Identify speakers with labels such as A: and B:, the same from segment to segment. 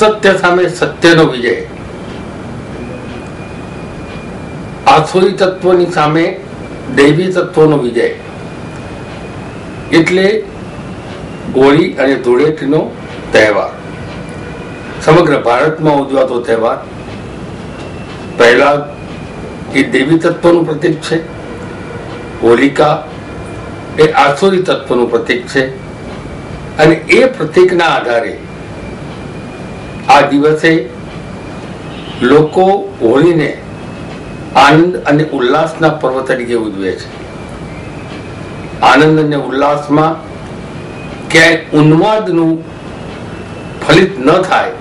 A: અસત્ય સામે સત્યનો વિજય. આસુરી તત્વોની સામે દૈવી તત્વોનો વિજય. એટલે હોળી અને ધૂળેટીનો તહેવાર. સમગ્ર ભારતમાં ઉજવાતો તહેવાર પહેલા એ દેવી તત્વનું પ્રતીક છે. હોલિકા એ આસુરી તત્વનું પ્રતીક છે. અને એ પ્રતીકના આધારે આ દિવસે લોકો હોળીને આનંદ અને ઉલ્લાસના પર્વ તરીકે ઉજવે છે. આનંદ અને ઉલ્લાસમાં ક્યાંય ઉન્માદનું ફલિત ન થાય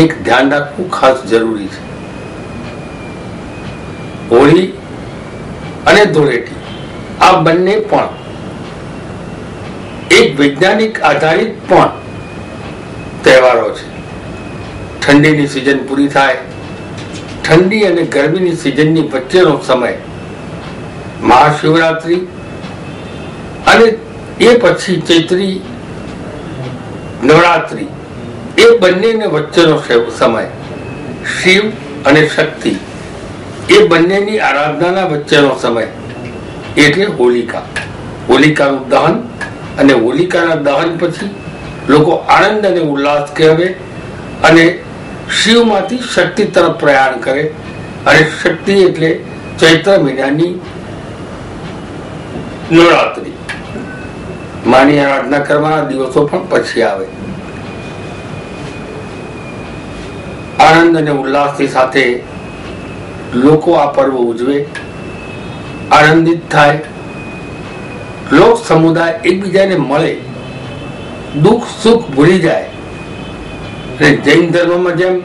A: એક ધ્યાન રાખવું ખાસ જરૂરી છે. હોળી અને ધૂળેટી આ બંને પણ એક વૈજ્ઞાનિક આધારિત પણ તહેવારો છે. ઠંડીની સિઝન પૂરી થાય. ઠંડી અને ગરમીની સિઝનની વચ્ચેનો સમય. મહાશિવરાત્રિ અને એ પછી ચૈત્રી નવરાત્રિ એ બંનેને વચ્ચેનો સમય. શિવ અને શક્તિ એ બંનેની આરાધનાના વચ્ચેનો સમય એટલે હોલિકા. હોલિકાનું દહન અને હોલિકાના દહન પછી લોકો આનંદ અને ઉલ્લાસ કહેવે અને શિવમાંથી શક્તિ તરફ પ્રયાણ કરે અને શક્તિ એટલે ચૈત્ર મહિનાની નવરાત્રિ. માની આરાધના કરવાના દિવસો પણ પછી આવે. આનંદ અને ઉલ્લાસની સાથે લોકો આ પર્વ ઉજવે, આનંદિત થાય. લોક સમુદાય એકબીજાને મળે, દુઃખ સુખ ભૂલી જાય. જૈન ધર્મમાં જેમ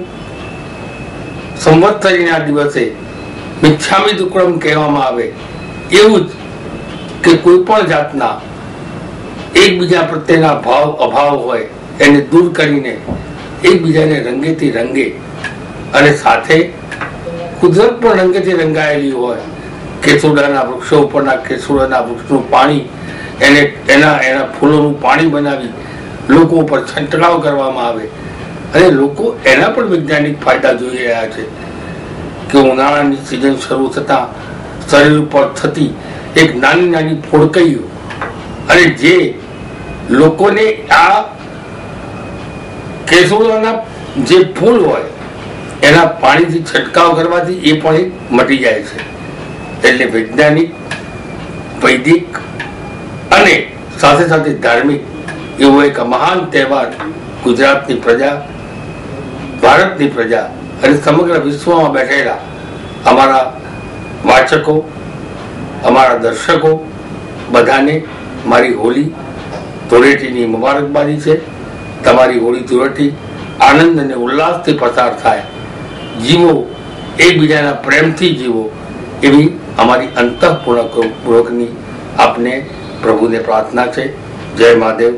A: સંવત્સરીના દિવસે મિચ્છામી દુક્કડમ કહેવામાં આવે, એવું જ કે કોઈ પણ જાતના એકબીજા પ્રત્યેના ભાવ, અભાવ હોય, એને દૂર કરીને એકબીજાને રંગેથી રંગે અને સાથે કુદરત પણ રંગેથી રંગાયેલી હોય. કેસુડાના વૃક્ષો ઉપરના કેસુડાના વૃક્ષનું પાણી, એને, એના એના ફૂલોનું પાણી બનાવી લોકો ઉપર છંટકાવ કરવામાં આવે. અને લોકો એના પણ વૈજ્ઞાનિક ફાયદા જોઈ રહ્યા છે કે ઉનાળાની સિઝન શરૂ થતા શરીર ઉપર થતી એક નાની નાની ફોડકઈઓ અને જે લોકોને આ કેસુડાના જે ફૂલ હોય એના પાણીથી છંટકાવ કરવાથી એ પણ એક મટી જાય છે. એટલે વૈજ્ઞાનિક, વૈદિક અને સાથે સાથે ધાર્મિક એવો એક મહાન તહેવાર ગુજરાતની પ્રજા ભારતની પ્રજા અને સમગ્ર વિશ્વમાં બેઠેલા અમારા વાચકો, અમારા દર્શકો, બધાને મારી હોળી ધૂળેટીની મુબારકબાદી છે. તમારી હોળી ધૂળેટી આનંદ અને ઉલ્લાસથી પસાર થાય. જીવો એકબીજાના પ્રેમથી જીવો એવી અમારી અંતઃપૂર્વકની આપને પ્રભુને પ્રાર્થના છે. જય મહાદેવ,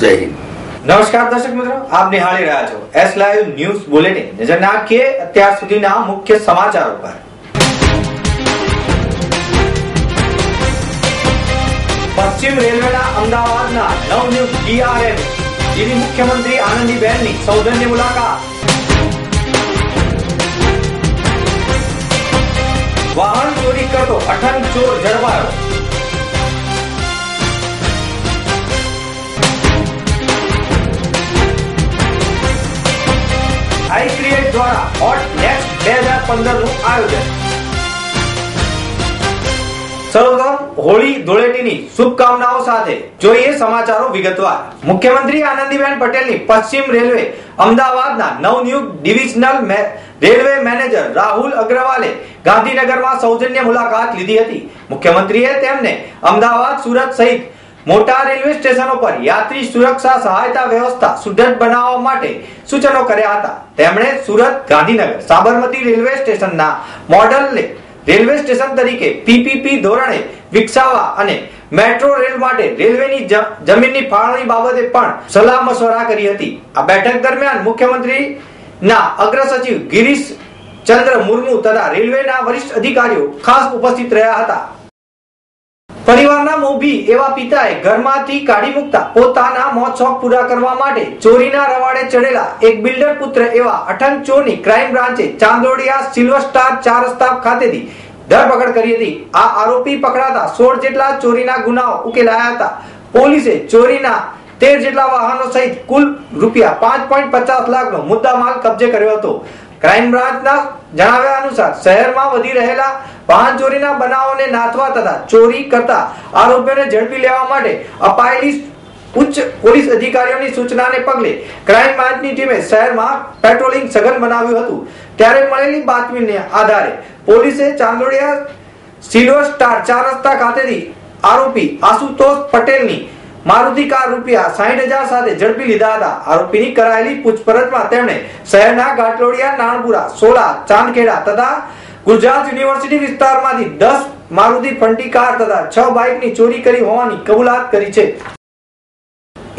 A: જય હિન્દ.
B: નમસ્કાર દર્શક મિત્રો, આપ નિહાળી રહ્યા છો એસ લાઈવ ન્યૂઝ બુલેટિન નજર નાખીએ, અત્યાર સુધીના મુખ્ય સમાચારો પર. પશ્ચિમ રેલવેના અમદાવાદના નવનિયુક્ત ડીઆરએમ દિલ્હી મુખ્યમંત્રી આનંદીબેનની સૌજન્ય મુલાકાત. વાહન ચોરી કરતો અઠન ચોર ઝડપાયો. આઈ ક્રિએટ દ્વારા હોટ નેક્સ્ટ બે હજાર પંદરનું આયોજન. સર્વપ્રથમ હોળી ધૂળેટીની શુભકામનાઓ સાથે જોઈએ સમાચારો વિગતવાર. મુખ્યમંત્રી આનંદીબેન પટેલની પશ્ચિમ રેલવે અમદાવાદના નવનિયુક્ત ડિવિઝનલ રેલવે મેનેજર રાહુલ અગ્રવાલે ગાંધીનગરમાં સૌજન્ય મુલાકાત લીધી હતી. મુખ્યમંત્રીએ તેમને અમદાવાદ, સુરત સહિત મોટા રેલવે સ્ટેશનો પર યાત્રી સુરક્ષા સહાયતા વ્યવસ્થા સુદૃઢ બનાવવા માટે સૂચનો કર્યા હતા. તેમણે સુરત ગાંધીનગર સાબરમતી રેલવે સ્ટેશનના મોડલને રેલવે સ્ટેશન તરીકે પીપીપી ધોરણે વિકસાવવા અને મેટ્રો રેલ માટે રેલવેની જમીનની ફાળવણી બાબતે પણ સલાહ મશવરા કરી હતી. આ બેઠક દરમિયાન મુખ્યમંત્રી ના અગ્ર સચિવ ગિરીશ ચંદ્ર મુર્મુ તથા રેલવેના વરિષ્ઠ અધિકારીઓ ખાસ ઉપસ્થિત રહ્યા હતા. પરિવારના મોભી એવા પિતાએ ઘરમાંથી કાઢી મૂકતા પોતાના મોત શોખ પૂરા કરવા માટે ચોરીના રવાડે ચડેલા એક બિલ્ડર પુત્ર એવા અઠંગ ચોરની ક્રાઇમ બ્રાન્ચે ચાંદોડિયા સિલ્વર સ્ટાર ચાર રસ્તા ખાતેથી ધરપકડ કરી હતી. આ આરોપી પકડાતા સોળ જેટલા ચોરીના ગુનાઓ ઉકેલાયા હતા. પોલીસે ચોરીના તેર જેટલા વાહનો સહિત કુલ રૂપિયા પાંચ પોઈન્ટ પચાસ લાખનો મુદ્દામાલ કબજે કર્યો હતો. ક્રાઇમ બ્રાન્ચના જણાવ્યા અનુસાર શહેરમાં વધી રહેલા વાહન ચોરીના બનાવોને નાથવા તથા ચોરી કરતા આરોપીઓને ઝડપી લેવા માટે અપાયેલી ઉચ્ચ પોલીસ અધિકારીઓની સૂચનાને પગલે ક્રાઇમ બ્રાન્ચની ટીમે શહેરમાં પેટ્રોલિંગ સઘન બનાવ્યું હતું. ત્યારે મળેલી બાતમીને આધારે પોલીસે ચાંદોડિયા સિલ્વર સ્ટાર ચાર રસ્તા ખાતેથી આરોપી આશુતોષ પટેલની મારુતિ કાર રૂપિયા સાહીઠ હજાર સાથે ઝડપી લીધા હતા. આરોપીની કરાયેલી પૂછપરછમાં તેમણે શહેરના ઘાટલોડિયા નાણપુરા સોલા, ચાંદખેડા તથા ગુજરાત યુનિવર્સિટી વિસ્તારમાંથી દસ મારુતિ ફંટી કાર તથા છ બાઇકની ચોરી કરી હોવાની કબૂલાત કરી છે.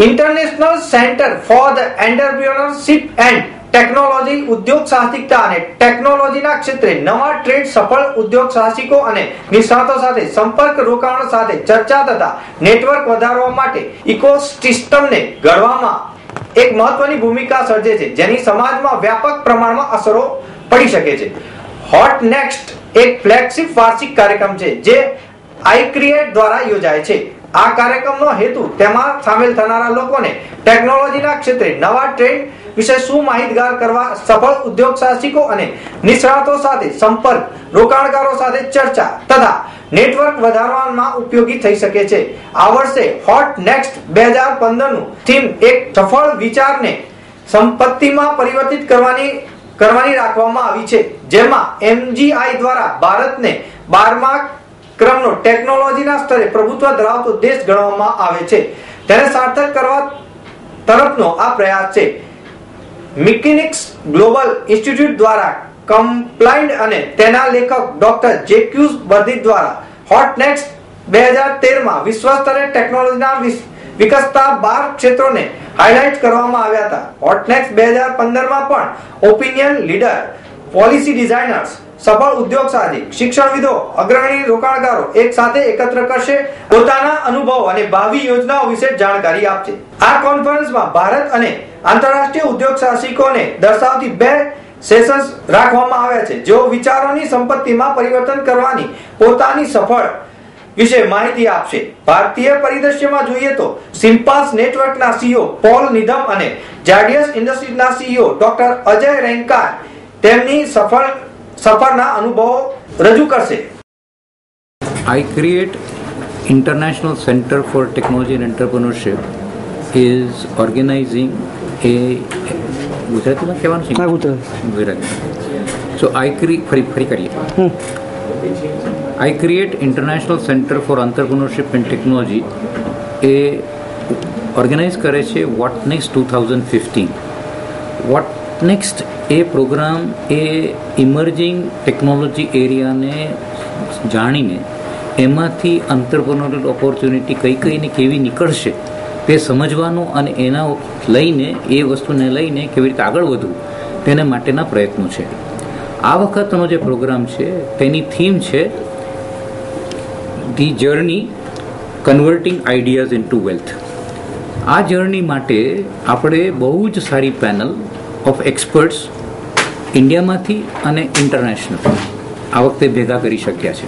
B: International centre for the entrepreneurship and technology ઉદ્યોગ સાહસિકતા અને ટેકનોલોજીના ક્ષેત્રે નવા ટ્રેડ સફળ ઉદ્યોગ સાહસિકો અને નિષ્ણાતો સાથે સંપર્ક રોકાણ સાથે ચર્ચા તથા નેટવર્ક વધારવા માટે ઇકોસિસ્ટમને ઘડવામાં એક મહત્વની ભૂમિકા સર્જે છે, જેની સમાજમાં વ્યાપક પ્રમાણમાં અસરો પડી શકે છે. હોટ નેક્સ્ટ એક ફ્લેગશિપ વાર્ષિક કાર્યક્રમ છે, જે આઈક્રિએટ દ્વારા યોજાય છે. આ કાર્યક્રમનો હેતુ તેમાં સામેલ થનારા લોકોને ટેકનોલોજીના ક્ષેત્રે નવા ટ્રેન્ડ વિશે શું માહિતગાર કરવા, સફળ ઉદ્યોગ સાહસિકો અને નિષ્ણાતો સાથે સંપર્ક, રોકાણકારો સાથે ચર્ચા તથા નેટવર્ક વધારવામાં ઉપયોગી થઈ શકે છે. આ વર્ષે હોટ નેક્સ્ટ બે હજાર પંદરનું થીમ એક સફળ વિચારને સંપત્તિમાં પરિવર્તિત કરવાની કરવાની રાખવામાં આવી છે. જેમાં એમજીઆઈ દ્વારા ભારતને બારમા ક્રમનો ટેકનોલોજીના સ્તરે પ્રભુત્વ ધરાવતો દેશ ગણવામાં આવે છે. તેને સાર્થક કરવા તરફનો આ પ્રયાસ છે. મિકેનિક્સ ગ્લોબલ ઇન્સ્ટિટ્યૂટ દ્વારા કમ્પ્લાઇન્ડ અને તેના લેખક ડોક્ટર જેક્યુઝ બર્દી દ્વારા હોટ નેક્સ્ટ બે હજાર તેરમાં વિશ્વ સ્તરે ટેકનોલોજીના વિકસતા બાર ક્ષેત્રોને હાઇલાઇટ કરવામાં આવ્યા હતા. હોટનેક્સ બે હજાર પંદરમાં પણ ઓપિનિયન લીડર પોલિસી ડિઝાઇનર્સ સફળ ઉદ્યોગ સાહસિક શિક્ષણવિદો, અગ્રણી રોકાણકારો એક સાથે એકત્ર કરશે પોતાના અનુભવ અને ભાવિ યોજનાઓ વિશે જાણકારી આપશે. આ કોન્ફરન્સમાં ભારત અને આંતરરાષ્ટ્રીય ઉદ્યોગ સાહસિકોને દર્શાવતી બે સેશન્સ રાખવામાં આવ્યા છે, જેઓ વિચારોની સંપત્તિમાં પરિવર્તન કરવાની પોતાની સફળ વિશે માહિતી આપશે. ભારતીય પરિદ્રશ્યમાં જોઈએ તો સિમ્પાસ નેટવર્કના સીઈઓ પોલ નિધમ અને જાડિયસ ઇન્ડસ્ટ્રીઝના સીઈઓ ડોક્ટર અજય રેંકાર તેમની સફળ સફરના અનુભવો રજૂ કરશે.
C: I create International Center for Technology and Entrepreneurship is organizing a ગુજરાતીમાં કહેવાનું છે?
D: ગુજરાત.
C: ગુજરાતી. સો આઈ ક્રી ફરી ફરી કરીએ. I create international centre for entrepreneurship and technology A organise કરે છે what next two thousand fifteen what next A programme એ ઇમર્જિંગ ટેકનોલોજી એરિયાને જાણીને એમાંથી અંતરપ્રનોરલ ઓપોર્ચ્યુનિટી કઈ કઈ ને કેવી નીકળશે તે સમજવાનું અને એના લઈને એ વસ્તુને લઈને કેવી રીતે આગળ વધવું તેને માટેના પ્રયત્નો છે. આ વખતનો જે પ્રોગ્રામ છે તેની થીમ છે the journey converting ideas into wealth. આ જર્ની માટે આપણે બહુ જ સારી પેનલ ઓફ એક્સપર્ટ્સ ઇન્ડિયામાંથી અને ઇન્ટરનેશનલ આ વખતે ભેગા કરી શક્યા છે.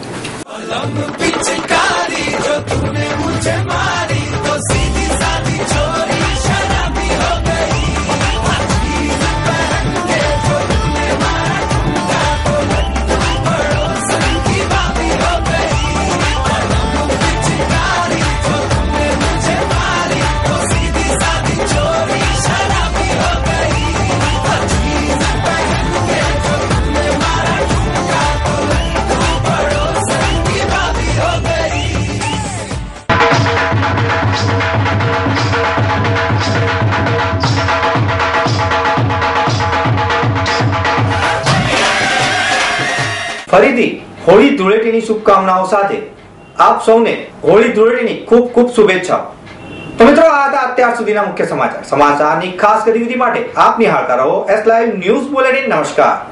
B: હોળી ધૂળેટીની શુભકામનાઓ સાથે આપ સૌને હોળી ધૂળેટીની ખૂબ ખૂબ શુભેચ્છાઓ. તો મિત્રો, આ હતા અત્યાર સુધીના મુખ્ય સમાચાર. સમાચારની ખાસ ગતિવિધિ માટે આપ નિહાળતા રહો એસ લાઈવ ન્યૂઝ બુલેટિન નમસ્કાર.